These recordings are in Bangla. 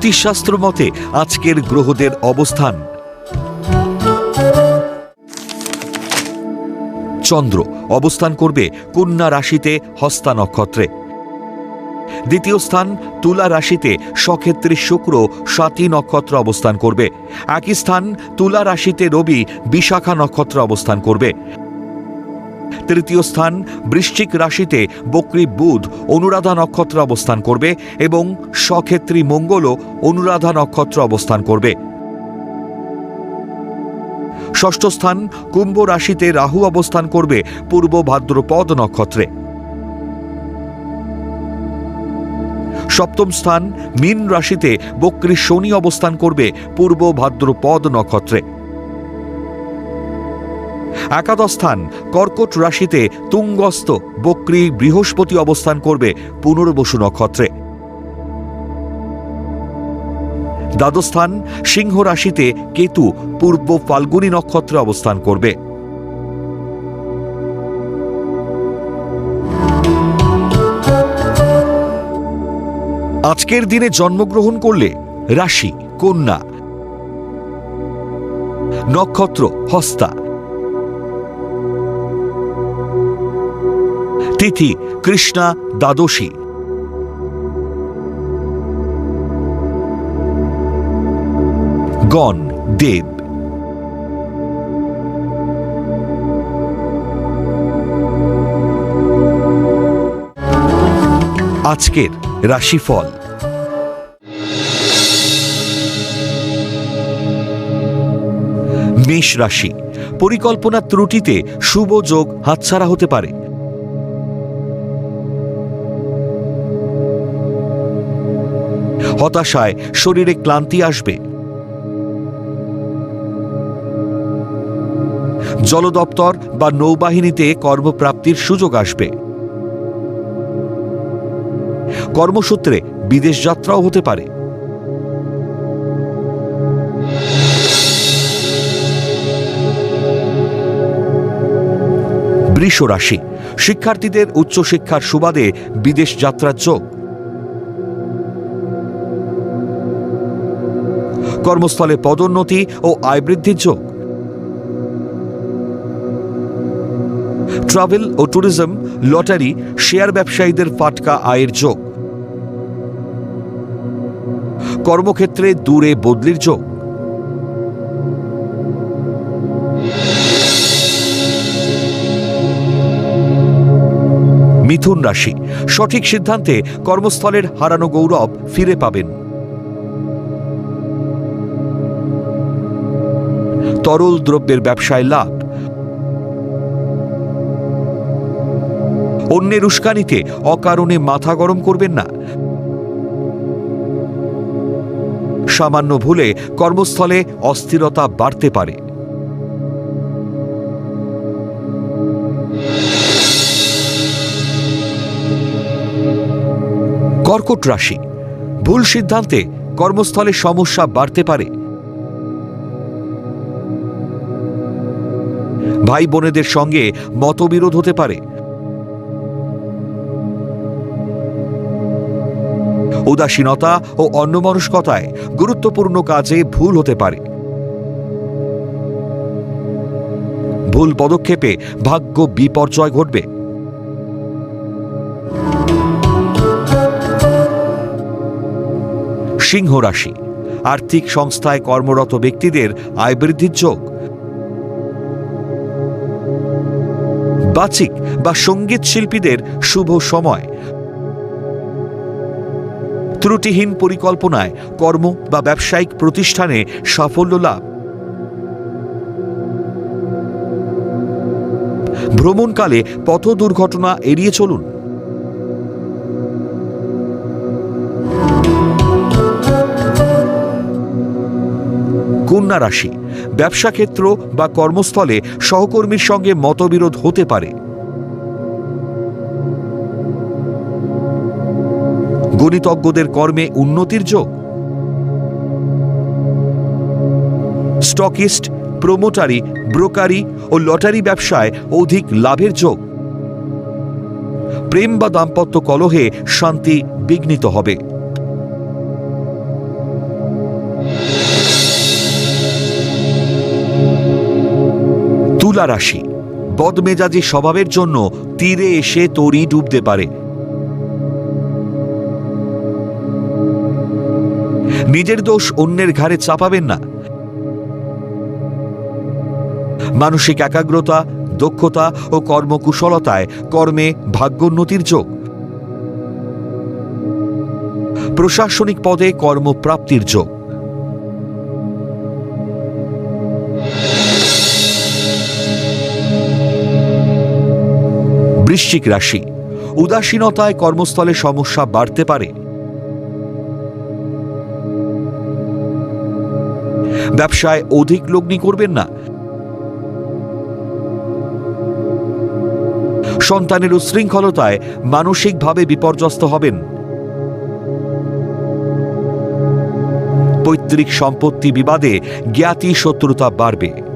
জ্যোতিষশাস্ত্র মতে আজকের গ্রহদের অবস্থান। চন্দ্র অবস্থান করবে কন্যা রাশিতে হস্তা নক্ষত্রে। দ্বিতীয় স্থান তুলা রাশিতে সক্ষেত্রে শুক্র সাতী নক্ষত্র অবস্থান করবে। একই স্থান তুলা রাশিতে রবি বিশাখা নক্ষত্র অবস্থান করবে। তৃতীয় স্থান বৃশ্চিক রাশিতে বক্রী বুধ অনুরাধা নক্ষত্র অবস্থান করবে এবং সক্ষেত্রী মঙ্গলও অনুরাধা নক্ষত্র অবস্থান করবে। ষষ্ঠ স্থান কুম্ভ রাশিতে রাহু অবস্থান করবে পূর্ব ভাদ্রপদ নক্ষত্রে। সপ্তম স্থান মীন রাশিতে বক্রী শনি অবস্থান করবে পূর্ব ভাদ্রপদ নক্ষত্রে। একাদশ স্থান কর্কট রাশিতে তুঙ্গস্থ, বক্রী বৃহস্পতি অবস্থান করবে পুনর্বসু নক্ষত্রে। দ্বাদস্থান সিংহ রাশিতে কেতু, পূর্ব ফাল্গুনী নক্ষত্রে অবস্থান করবে। আজকের দিনে জন্মগ্রহণ করলে রাশি, কন্যা। নক্ষত্র, হস্তা। তিথি, কৃষ্ণা দ্বাদশী। গণ, দেব। আজকের রাশিফল। মেষ রাশি, পরিকল্পনা ত্রুটিতে শুভ যোগ হাতছাড়া হতে পারে। হতাশায় শরীরে ক্লান্তি আসবে। জলদপ্তর বা নৌবাহিনীতে কর্মপ্রাপ্তির সুযোগ আসবে। কর্মসূত্রে বিদেশ যাত্রাও হতে পারে। বৃষ রাশি শিক্ষার্থীদের উচ্চশিক্ষার সুবাদে বিদেশ যাত্রার যোগ। কর্মস্থলে পদোন্নতি ও আয় বৃদ্ধির যোগ। ট্রাভেল ও ট্যুরিজম, লটারি, শেয়ার ব্যবসায়ীদের ফাটকা আয়ের যোগ। কর্মক্ষেত্রে দূরে বদলির যোগ। মিথুন রাশি, সঠিক সিদ্ধান্তে কর্মস্থলের হারানো গৌরব ফিরে পাবেন। তরল দ্রব্যের ব্যবসায় লাভ। অন্যের উস্কানিতে অকারণে মাথা গরম করবেন না। সামান্য ভুলে কর্মস্থলে অস্থিরতা বাড়তে পারে। কর্কট রাশি। ভুল সিদ্ধান্তে কর্মস্থলে সমস্যা বাড়তে পারে। ভাই বোনেদের সঙ্গে মতবিরোধ হতে পারে। উদাসীনতা ও অন্যমনস্কতায় গুরুত্বপূর্ণ কাজে ভুল হতে পারে। ভুল পদক্ষেপে ভাগ্য বিপর্যয় ঘটবে। সিংহ রাশি, আর্থিক সংস্থায় কর্মরত ব্যক্তিদের আয় বৃদ্ধির যোগ। বাচিক বা সংগীত শিল্পীদের শুভ সময়। ত্রুটিহীন পরিকল্পনায় কর্ম বা ব্যবসায়িক প্রতিষ্ঠানে সাফল্য লাভ। ভ্রমণকালে পথ দুর্ঘটনা এড়িয়ে চলুন। কন্যা রাশি ব্যবসা ক্ষেত্র বা কর্মস্থলে সহকর্মীর সঙ্গে মতবিরোধ হতে পারে। গণিতজ্ঞদের কর্মে উন্নতির যোগ। স্টকিস্ট, প্রোমোটারি, ব্রোকারি ও লটারি ব্যবসায় অধিক লাভের যোগ। প্রেম বা দাম্পত্য কলহে শান্তি বিঘ্নিত হবে। তুলা রাশি। বদমেজাজি স্বভাবের জন্য তীরে এসে তরি ডুবতে পারে। নিজের দোষ অন্যের ঘাড়ে চাপাবেন না। মানসিক একাগ্রতা, দক্ষতা ও কর্মকুশলতায় কর্মে ভাগ্যোন্নতির যোগ। প্রশাসনিক পদে কর্মপ্রাপ্তির যোগ। বৃশ্চিক রাশি। উদাসীনতায় কর্মস্থলে সমস্যা বাড়তে পারে। ব্যবসায় অধিক লগ্নি করবেন না। সন্তানের উশৃঙ্খলতায় মানসিকভাবে বিপর্যস্ত হবেন। পৈতৃক সম্পত্তি বিবাদে জ্ঞাতি শত্রুতা বাড়বে।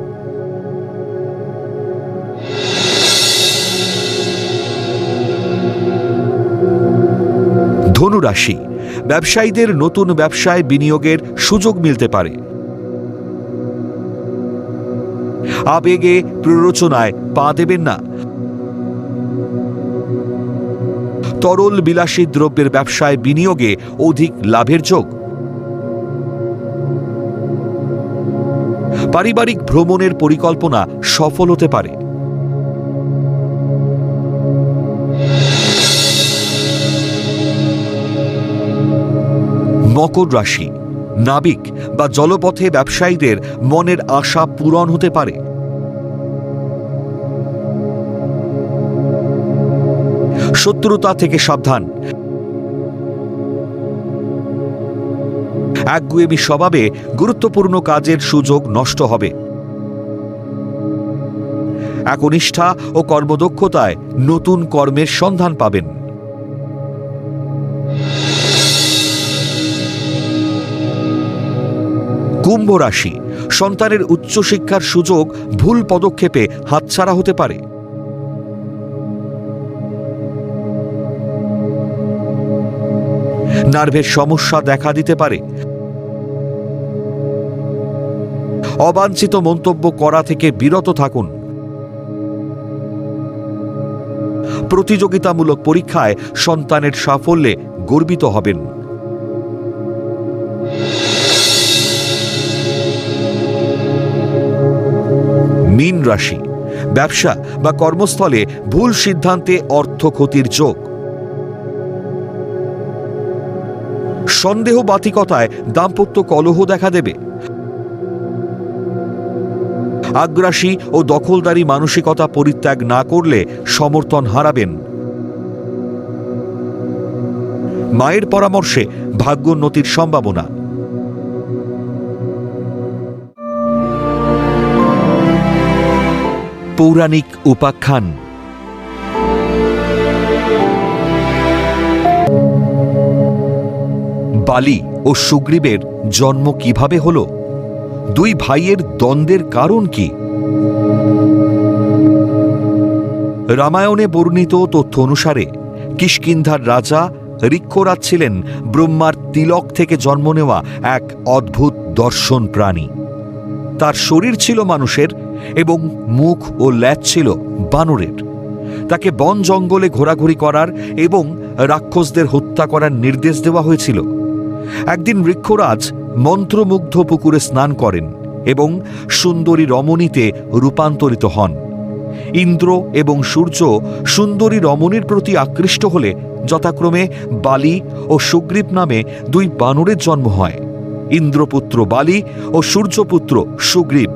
ধনুরাশি ব্যবসায়ীদের নতুন ব্যবসায় বিনিয়োগের সুযোগ মিলতে পারে। আবেগে প্ররোচনায় পা দেবেন না। তরল বিলাসী দ্রব্যের ব্যবসায় বিনিয়োগে অধিক লাভের যোগ। পারিবারিক ভ্রমণের পরিকল্পনা সফল হতে পারে। মকর রাশি, নাবিক বা জলপথে ব্যবসায়ীদের মনের আশা পূরণ হতে পারে। শত্রুতা থেকে সাবধান। একগুয়েমি স্বভাবে গুরুত্বপূর্ণ কাজের সুযোগ নষ্ট হবে। একনিষ্ঠা ও কর্মদক্ষতায় নতুন কর্মের সন্ধান পাবেন। কুম্ভ রাশি। সন্তানের উচ্চশিক্ষার সুযোগ ভুল পদক্ষেপে হাতছাড়া হতে পারে। নার্ভের সমস্যা দেখা দিতে পারে। অবাঞ্ছিত মন্তব্য করা থেকে বিরত থাকুন। প্রতিযোগিতামূলক পরীক্ষায় সন্তানের সাফল্যে গর্বিত হবেন। মীন রাশি। ব্যবসা বা কর্মস্থলে ভুল সিদ্ধান্তে অর্থ ক্ষতির যোগ। সন্দেহবাতিকতায় দাম্পত্য কলহ দেখা দেবে। আগ্রাসী ও দখলদারি মানসিকতা পরিত্যাগ না করলে সমর্থন হারাবেন। মায়ের পরামর্শে ভাগ্যোন্নতির সম্ভাবনা। পৌরাণিক উপাখ্যান। বালি ও সুগ্রীবের জন্ম কীভাবে হল? দুই ভাইয়ের দ্বন্দ্বের কারণ কি? রামায়ণে বর্ণিত তথ্য অনুসারে কিষ্কিন্ধার রাজা ঋক্ষরাজ ছিলেন ব্রহ্মার তিলক থেকে জন্ম নেওয়া এক অদ্ভুত দর্শন প্রাণী তার শরীর ছিল মানুষের এবং মুখ ও ল্যাচ ছিল বানরের। তাকে বন জঙ্গলে ঘোরাঘুরি করার এবং রাক্ষসদের হত্যা করার নির্দেশ দেওয়া হয়েছিল। একদিন বৃক্ষরাজ মন্ত্রমুগ্ধ পুকুরে স্নান করেন এবং সুন্দরী রমণীতে রূপান্তরিত হন। ইন্দ্র এবং সূর্য সুন্দরী রমণীর প্রতি আকৃষ্ট হলে যথাক্রমে বালি ও সুগ্রীব নামে দুই বানরের জন্ম হয়। ইন্দ্রপুত্র বালি ও সূর্যপুত্র সুগ্রীব।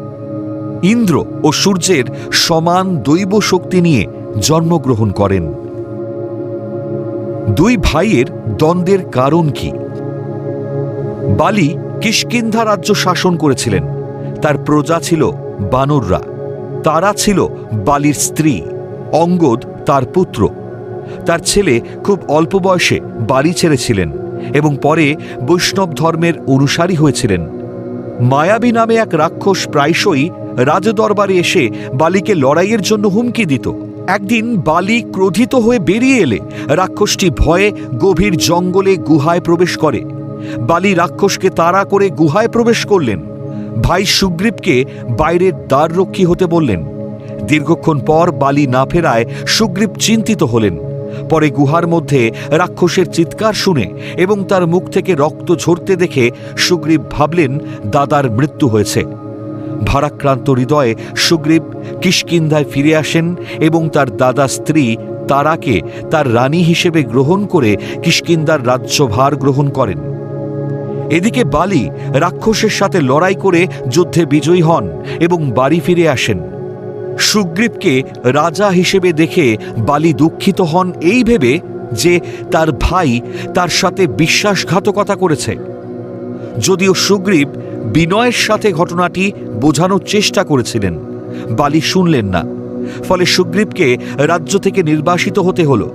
ইন্দ্র ও সূর্যের সমান দৈব শক্তি নিয়ে জন্মগ্রহণ করেন। দুই ভাইয়ের দ্বন্দ্বের কারণ কি? বালি কিষ্কিন্ধা রাজ্য শাসন করেছিলেন। তার প্রজা ছিল বানররা। তারা ছিল বালির স্ত্রী। অঙ্গদ তার পুত্র। তার ছেলে খুব অল্প বয়সে বাড়ি ছেড়েছিলেন এবং পরে বৈষ্ণব ধর্মের অনুসারী হয়েছিলেন। মায়াবী নামে এক রাক্ষস প্রায়শই রাজদরবারে এসে বালিকে লড়াইয়ের জন্য হুমকি দিত। একদিন বালি ক্রোধিত হয়ে বেরিয়ে এলে রাক্ষসটি ভয়ে গভীর জঙ্গলে গুহায় প্রবেশ করে। বালি রাক্ষসকে তাড়া করে গুহায় প্রবেশ করলেন। ভাই সুগ্রীবকে বাইরের দ্বাররক্ষী হতে বললেন। দীর্ঘক্ষণ পর বালি না ফেরায় সুগ্রীব চিন্তিত হলেন। পরে গুহার মধ্যে রাক্ষসের চিৎকার শুনে এবং তার মুখ থেকে রক্ত ঝরতে দেখে সুগ্রীব ভাবলেন, দাদার মৃত্যু হয়েছে। ভারাক্রান্ত হৃদয়ে সুগ্রীব কিষ্কিন্ধায় ফিরে আসেন এবং তার দাদা স্ত্রী তারাকে তার রানী হিসেবে গ্রহণ করে কিষ্কিন্দার রাজ্যভার গ্রহণ করেন। এদিকে বালি রাক্ষসের সাথে লড়াই করে যুদ্ধে বিজয়ী হন এবং বাড়ি ফিরে আসেন। সুগ্রীবকে রাজা হিসেবে দেখে বালি দুঃখিত হন এই ভেবে যে তার ভাই তার সাথে বিশ্বাসঘাতকতা করেছে। যদিও সুগ্রীব বিনয়ের সাথে ঘটনাটি বোঝানোর চেষ্টা করেছিলেন। বালি শুনলেন না। ফলে সুগ্রীবকে রাজ্য থেকে নির্বাসিত হতে হল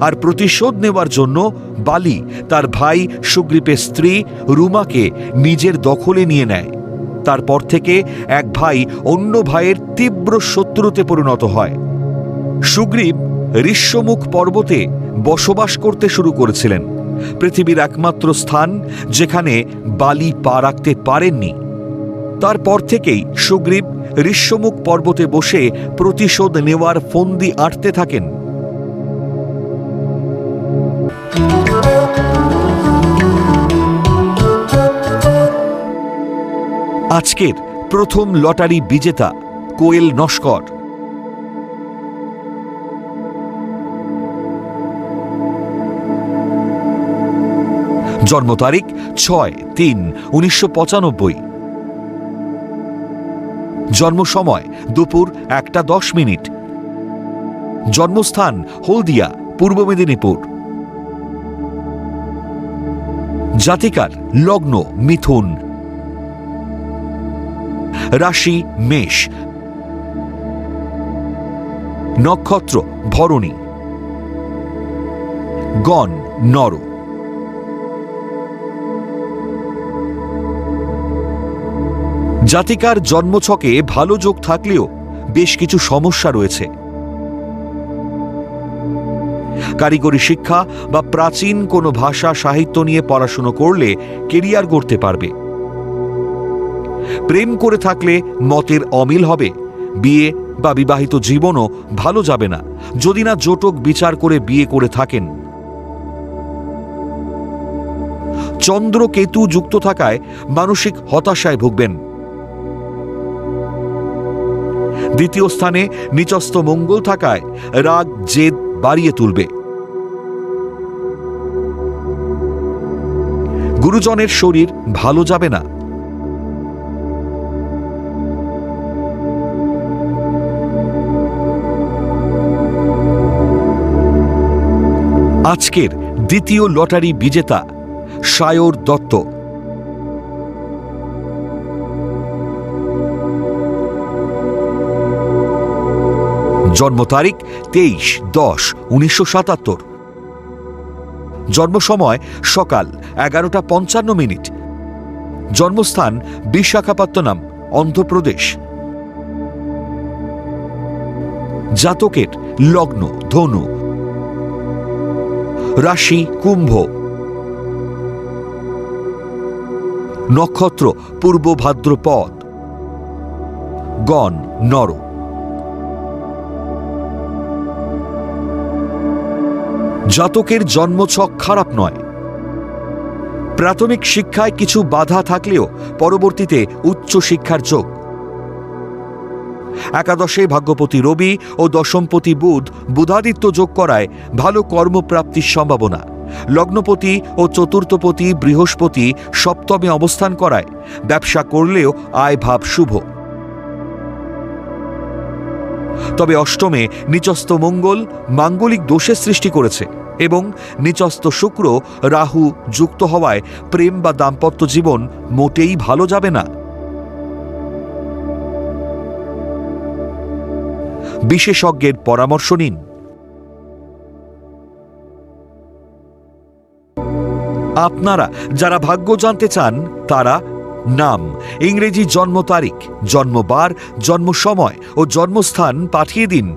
আর প্রতিশোধ নেওয়ার জন্য বালি তার ভাই সুগ্রীবের স্ত্রী রুমাকে নিজের দখলে নিয়ে নেয়। তারপর থেকে এক ভাই অন্য ভাইয়ের তীব্র শত্রুতে পরিণত হয়। সুগ্রীব ঋষ্যমুখ পর্বতে বসবাস করতে শুরু করেছিলেন। পৃথিবীর একমাত্র স্থান যেখানে বালি পা রাখতে পারেননি। তারপর থেকেই সুগ্রীব ঋষ্যমুখ পর্বতে বসে প্রতিশোধ নেওয়ার ফন্দি আঁটতে থাকেন। আজকের প্রথম লটারি বিজেতা কোয়েল নস্কর। জন্ম তারিখ ছয় তিন উনিশশো পঁচানব্বই। জন্ম সময় দুপুর একটা দশ মিনিট। জন্মস্থান হলদিয়া, পূর্ব মেদিনীপুর। জাতিকার লগ্ন মিথুন। রাশি মেষ। নক্ষত্র ভরণী। গণ নর জাতিকার জন্মছকে ভালো যোগ থাকলেও বেশ কিছু সমস্যা রয়েছে। কারিগরি শিক্ষা বা প্রাচীন কোনো ভাষা সাহিত্য নিয়ে পড়াশুনো করলে কেরিয়ার গড়তে পারবে। প্রেম করে থাকলে মতের অমিল হবে, বিয়ে বা বিবাহিত জীবনও ভালো যাবে না, যদি না জোটক বিচার করে বিয়ে করে থাকেন। চন্দ্র কেতু যুক্ত থাকায় মানসিক হতাশায় ভুগবেন। দ্বিতীয় স্থানে নিচস্থ মঙ্গল থাকায় রাগ, জেদ বাড়িয়ে তুলবে। গুরুজনের শরীর ভালো যাবে না। আজকের দ্বিতীয় লটারি বিজেতা সায়র দত্ত। জন্ম তারিখ তেইশ দশ উনিশশো সাতাত্তর। জন্ম সময় সকাল এগারোটা পঞ্চান্ন মিনিট। জন্মস্থান বিশাখাপত্তনম, অন্ধ্রপ্রদেশ। জাতকের লগ্ন, ধনু। রাশি, কুম্ভ। নক্ষত্র, পূর্ব ভাদ্রপদ। গণ, নর। জাতকের জন্মছক খারাপ নয়। প্রাথমিক শিক্ষায় কিছু বাধা থাকলেও পরবর্তীতে উচ্চ শিক্ষার যোগ। একাদশে ভাগ্যপতি রবি ও দশমপতি বুধ বুধাদিত্য যোগ করায় ভালো কর্মপ্রাপ্তির সম্ভাবনা। লগ্নপতি ও চতুর্থপতি বৃহস্পতি সপ্তমে অবস্থান করায়, ব্যবসা করলেও আয় ভাব শুভ। তবে অষ্টমে নিচস্থ মঙ্গল মাঙ্গলিক দোষের সৃষ্টি করেছে। এবং নিচস্থ শুক্র রাহু যুক্ত হওয়ায় প্রেম বা দাম্পত্য জীবন মোটেই ভালো যাবে না। বিশেষজ্ঞের পরামর্শ নিন। আপনারা যারা ভাগ্য জানতে চান, তারা নাম, ইংরেজি জন্ম তারিখ, জন্মবার জন্ম সময় ও জন্মস্থান পাঠিয়ে দিন।